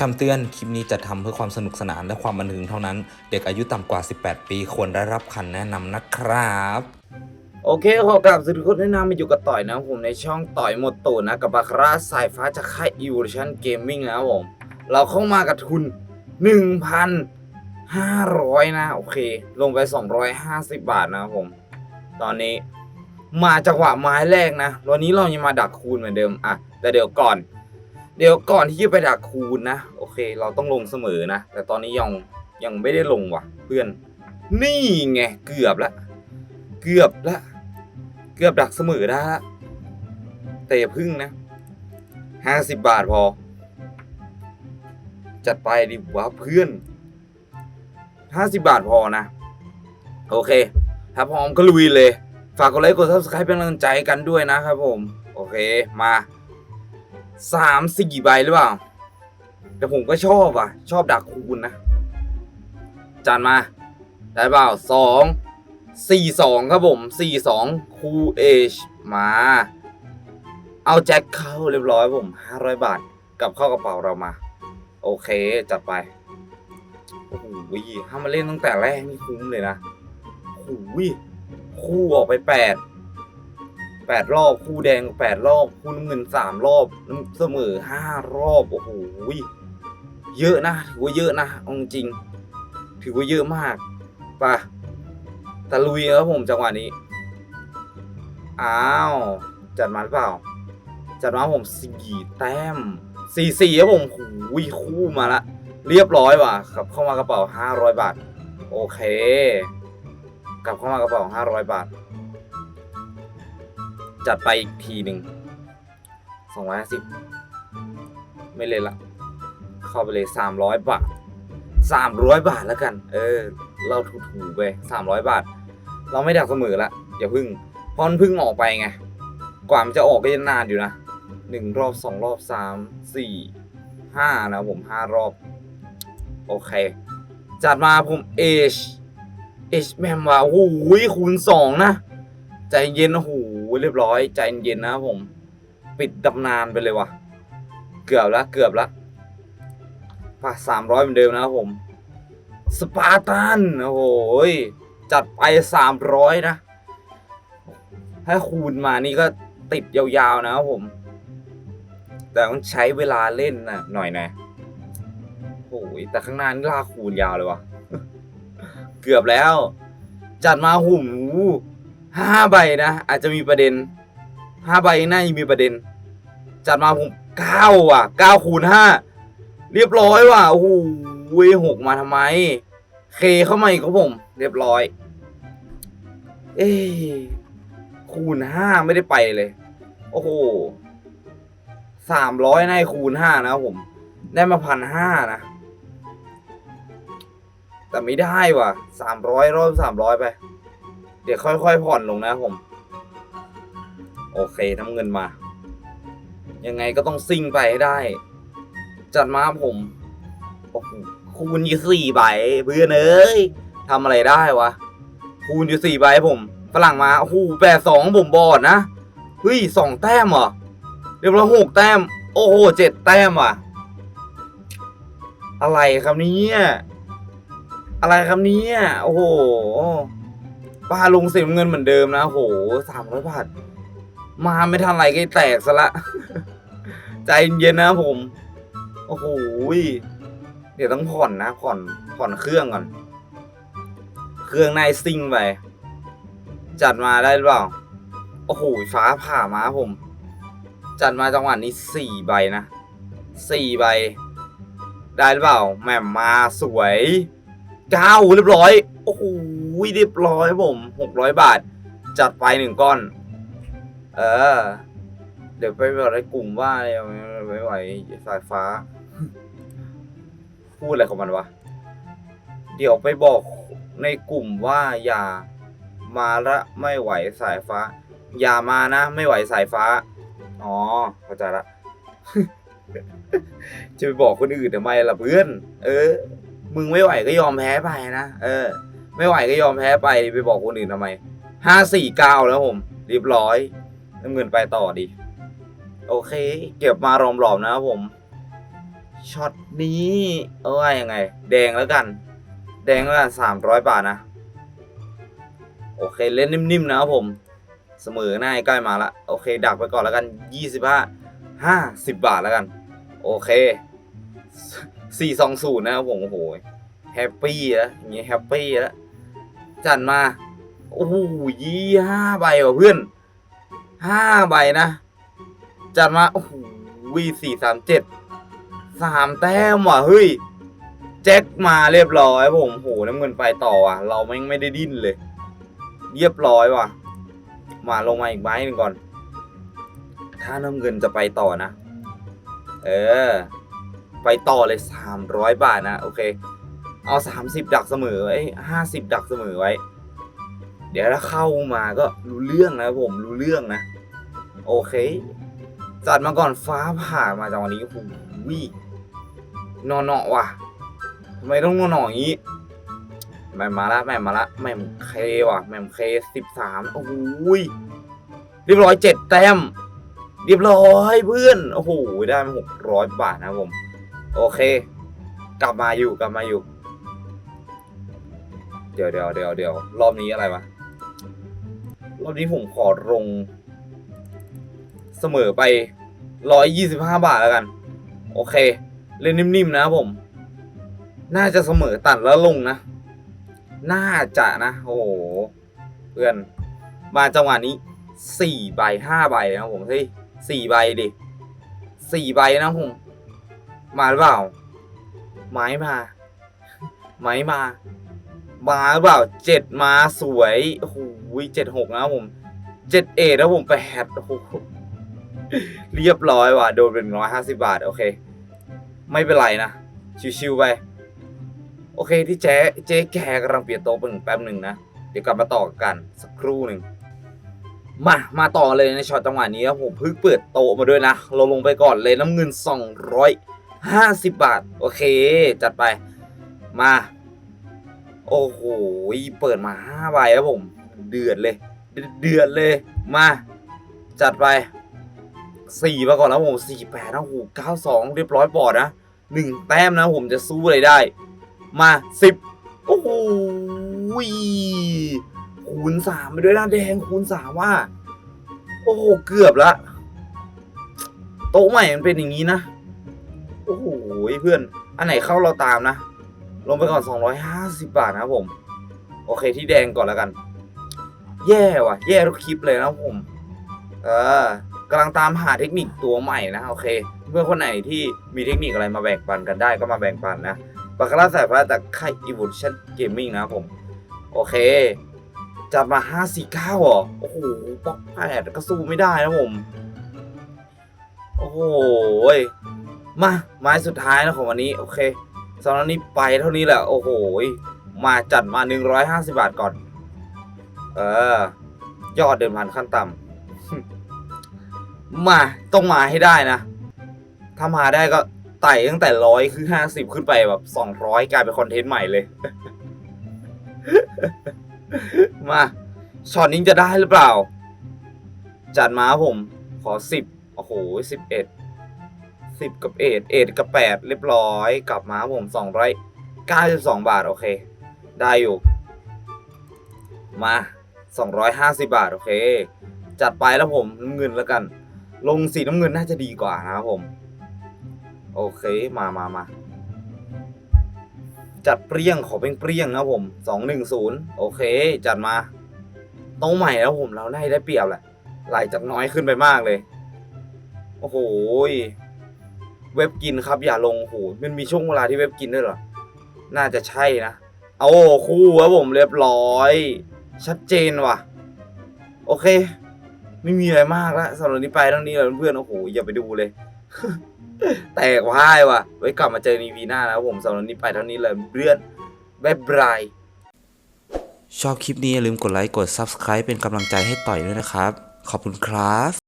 คำเตือน คลิปนี้จะทำเพื่อความสนุกสนานและความบันเทิงเท่านั้น เด็กอายุต่ำกว่า 18 ปีควรได้รับคำแนะนำนะครับ โอเคขอกลับสวัสดีคนแนะนำมาอยู่กับต่อยนะผมในช่องต่อยหมดตูนนะกับบาคาร่าสายฟ้าจากค่าย Evolution Gaming นะผม เราเข้ามากับทุน 1,500 นะ โอเค ลงไป 250 บาทนะครับผม ตอนนี้มาจังหวะไม้แรกนะ วันนี้เรายังมาดักคูณเหมือนเดิมอะแต่เดี๋ยวก่อน เดี๋ยวก่อนที่จะไปดักคูณนะ โอเค เราต้องลงเสมอนะ แต่ตอนนี้ยังยังไม่ได้ลงว่ะ เพื่อน นี่ไง เกือบละ เกือบละ เกือบดักเสมอได้ละแต่อย่าพึ่งนะห้าสิบบาทพอ จัดไปดิวะเพื่อนห้าสิบบาทพอนะ โอเค ถ้าพร้อมก็ลุยเลย ฝากกดไลค์กด subscribe เป็นกำลังใจกันด้วยนะครับผม โอเคมา สามสี่ใบหรือเปล่า แต่ผมก็ชอบอะ ชอบดักคูณนะ จานมา ได้เปล่าสองสี่สองครับผมสี่สองคูเอชมา เอาแจ็คเข้าเรียบร้อยผมห้าร้อยบาทกลับเข้ากระเป๋าเรามา โอเค จัดไป โอ้โหถ้ามาเล่นตั้งแต่แรกนี่คุ้มเลยนะโอ้โหคู่ออกไปแปด แปดรอบ คู่แดงแปดรอบ คู่น้ำเงินสามรอบน้ำเสมอห้ารอบ โอ้โหเยอะนะถือว่าเยอะนะอาจริง ถือว่าเยอะมากป่ะตะลุยครับผมจังหวะนี้ อ้าว จัดมาหรือเปล่า จัดมาผมสี่แต้มสี่สี่ครับผมหูยคู่มาละ เรียบร้อยว่ะกลับเข้ามากระเป๋าห้าร้อยบาท โอเค กลับเข้ามากระเป๋าห้าร้อยบาท จัดไปอีกทีหนึ่งสองร้อยห้าสิบไม่เลยละ เข้าไปเลยสามร้อยบาทสามร้อยบาทแล้วกัน เออ เราถูๆไปสามร้อยบาท เราไม่ดักเสมอละอย่าพึ่งเพราะมันพึ่งออกไปไง กว่ามันจะออกก็ยังนานอยู่นะหนึ่งรอบสองรอบสามสี่ห้านะผมห้ารอบ โอเค จัดมาผมเอชเอชแมมว่าโอ้โหคูณสองนะ ใจเย็นโอ้โห เรียบร้อยใจเย็นนะผม ปิดตำนานไปเลยว่ะ เกือบละเกือบละป่ะสามร้อยเหมือนเดิมนะครับผม สปาร์ตันโอ้โหจัดไปสามร้อยนะ ถ้าคูณมานี่ก็ติดยาวๆนะครับผม แต่ต้องใช้เวลาเล่นนะหน่อยนะโอ้ยแต่ข้างหน้านี่ลากคูณยาวเลยวะเกือบแล้ว จัดมาหุ่ม ห้าใบนะ อาจจะมีประเด็นห้าใบน่าจะมีประเด็น จัดมาผมเก้าอะเก้าคูณห้าเรียบร้อยว่ะโอ้โหหกมาทำไม เคเข้ามาอีกครับผม เรียบร้อย เอ้คูณห้าไม่ได้ไปเลย โอ้โหสามร้อยในคูณห้านะผม ได้มาพันห้านะ แต่ไม่ได้ว่ะสามร้อยรอบสามร้อยไป เดี๋ยวค่อยๆผ่อนลงนะผม โอเคทำเงินมา ยังไงก็ต้องซิ่งไปให้ได้ จัดมาผมคูณอยู่สี่ใบเพื่อนเอ้ยทำอะไรได้วะ คูณอยู่สี่ใบผมฝรั่งมาโอ้โหแปดสองผมบอดนะเฮ้ยสองแต้มเหรอเรียบร้อยหกแต้ม โอ้โหเจ็ดแต้มว่ะ อะไรครับเนี่ยอะไรครับเนี่ยโอ้โห ปลาลงเสียเงินเหมือนเดิมนะโหสามร้อยบาท มาไม่ทันไรก็แตกซะละ ใจเย็นนะผม โอ้โหเดี๋ยวต้องผ่อนนะผ่อนผ่อนเครื่องก่อน เครื่องในซิ่งไปจัดมาได้หรือเปล่า โอ้โหฟ้าผ่ามาผม จัดมาจังหวะนี้สี่ใบนะสี่ใบ ได้หรือเปล่าแหม่มมาสวย เก้าเรียบร้อย โอ้โหเรียบร้อยผมหกร้อยบาท จัดไปหนึ่งก้อน เออ เดี๋ยวไปบอกในกลุ่มว่าไม่ไหวสายฟ้า พูดอะไรของมันวะ เดี๋ยวไปบอกในกลุ่มว่าอย่ามาละไม่ไหวสายฟ้า อย่ามานะ ไม่ไหวสายฟ้า อ๋อเข้าใจละจะไปบอกคนอื่นทำไมล่ะเพื่อน เออ มึงไม่ไหวก็ยอมแพ้ไปนะ เออ ไม่ไหวก็ยอมแพ้ไปไปบอกคนอื่นทำไมห้าสี่เก้าแล้วผมเรียบร้อยน้ำเงินไปต่อดิโอเค เก็บมารอมๆนะครับผมช็อตนี้เอาว่ายังไง แดงแล้วกัน แดงแล้วกันสามร้อยบาทนะ โอเคเล่นนิ่มๆนะครับผม เสมอหน้าใกล้มาละโอเค ดักไปก่อนแล้วกันยี่สิบห้าห้าสิบบาทแล้วกัน โอเค สี่สองศูนย์นะครับผมโอ้โหแฮปปี้แล้วอย่างเงี้ยแฮปปี้แล้วจัดมาโอ้โหยี่ห้าใบว่ะเพื่อนห้าใบนะ จัดมาโอ้โหสี่สามเจ็ดสามแต้มว่ะเฮ้ยแจ็คมาเรียบร้อยผมโหน้ำเงินไปต่อว่ะ เราไม่ไม่ได้ดิ้นเลย เรียบร้อยว่ะ มาลงมาอีกไม้หนึ่งก่อน ถ้าน้ำเงินจะไปต่อนะ เออ ไปต่อเลยสามร้อยบาทนะ โอเค เอาสามสิบดักเสมอไว้ห้าสิบดักเสมอไว้ เดี๋ยวถ้าเข้ามาก็รู้เรื่องนะผมรู้เรื่องนะ โอเค จัดมาก่อนฟ้าผ่ามาจากวันนี้โอ้โหวินอนเนาะว่ะทำไมต้องนอนเนาะอย่างนี้แม่มาละแม่มาละแม่มเคว่ะแม่มเคสิบสามโอ้โหยเรียบร้อยเจ็ดแต้มเรียบร้อยเพื่อน โอ้โห ได้มาหกร้อยบาทนะผม โอเค กลับมาอยู่กลับมาอยู่ เดี๋ยวเดี๋ยวเดี๋ยวเดี๋ยวรอบนี้อะไรวะ รอบนี้ผมขอลง เสมอไปร้อยยี่สิบห้าบาทแล้วกัน โอเค เล่นนิ่มๆนะผม น่าจะเสมอตัดแล้วลงนะ น่าจะนะ โอ้โห เพื่อน มาจังหวะนี้สี่ใบห้าใบนะผมเฮ้ยสี่ใบดิสี่ใบนะผม มาหรือเปล่า ไม้มา ไม้มา มาหรือเปล่าเจ็ดมาสวยโอ้โหเจ็ดหกนะผมเจ็ดเอแล้วผมแปดโอ้โหเรียบร้อยว่ะโดนเป็นร้อยห้าสิบาท โอเค ไม่เป็นไรนะ ชิวๆไป โอเคที่เจ๊เจ๊แกกำลังเปลี่ยนโต๊ะเป็นแป๊บหนึ่งนะ เดี๋ยวกลับมาต่อกันสักครู่หนึ่งมา มาต่อเลยในช็อตจังหวะนี้ครับผมเพิ่งเปิดโต๊ะมาด้วยนะ เราลงไปก่อนเลยน้ำเงิน 50 บาท โอเค จัดไปมา โอ้โหเปิดมา5ใบแล้วผม เดือดเลย เดือดเลยมา จัดไปสี่มาก่อนแล้วผมสี่แปดนะโอ้โหเก้าสองเรียบร้อยบอดนะหนึ่งแต้มนะผมจะสู้อะไรได้ มาสิบโอ้โหคูณสามไปด้วยนะแดงคูณสามว่า โอ้โห เกือบละ โต๊ะใหม่มันเป็นอย่างนี้นะ โอ้โหเพื่อน อันไหนเข้าเราตามนะ ลงไปก่อน 250 บาทนะครับผม โอเคที่แดงก่อนแล้วกัน แย่ว่ะ แย่ทุกคลิปเลยนะผม เออกำลังตามหาเทคนิคตัวใหม่นะ โอเค เพื่อนคนไหนที่มีเทคนิคอะไรมาแบ่งปันกันได้ก็มาแบ่งปันนะบาคาร่าสายฟ้าจากค่าย Evolution Gaming นะครับผม โอเค จัดมา 549เหรอโอ้โหป๊อกแปดก็สู้ไม่ได้นะผม โอ้โห มาไม้สุดท้ายนะของวันนี้ โอเคสำหรับนี้ไปเท่านี้แหละโอ้โหมาจัดมา 150 บาทก่อน เออ ยอดเดิมพันขั้นต่ำมาต้องมาให้ได้นะ ถ้ามาได้ก็ไต่ตั้งแต่ร้อยคือห้าสิบขึ้นไปแบบสองร้อยกลายเป็นคอนเทนต์ใหม่เลย มาช็อตนี้จะได้หรือเปล่า จัดมาผม ขอสิบโอ้โหสิบเอ็ด สิบกับเอ็ดเอ็ดกับแปดเรียบร้อย กลับมาผมสองร้อยเก้าสิบสองบาท โอเค ได้อยู่ มาสองร้อยห้าสิบาท โอเค จัดไปแล้วผมน้ำเงินแล้วกัน ลงสีน้ำเงินน่าจะดีกว่านะครับผม โอเค มามามาจัดเปรี้ยงขอเป็นเปรี้ยงนะผมสองหนึ่งศูนย์โอเค จัดมาโต๊ะใหม่แล้วผมเราได้ได้เปรียบแหละไหลจากน้อยขึ้นไปมากเลย โอ้โห เว็บกินครับ อย่าลงโอ้โหมันมีช่วงเวลาที่เว็บกินด้วยเหรอ น่าจะใช่นะ เอาคู่ครับผมเรียบร้อย ชัดเจนว่ะ โอเค ไม่มีอะไรมากแล้วสำหรับนี้ไปเท่านี้เลยเพื่อนโอ้โหอย่าไปดูเลยแตกว่ายว่ะ ไว้กลับมาเจอในวีหน้านะครับผมสำหรับนี้ไปเท่านี้เลยเพื่อนบ๊ายบายชอบคลิปนี้อย่าลืมกดไลค์กด Subscribe เป็นกำลังใจให้ต่อยด้วยนะครับ ขอบคุณครับ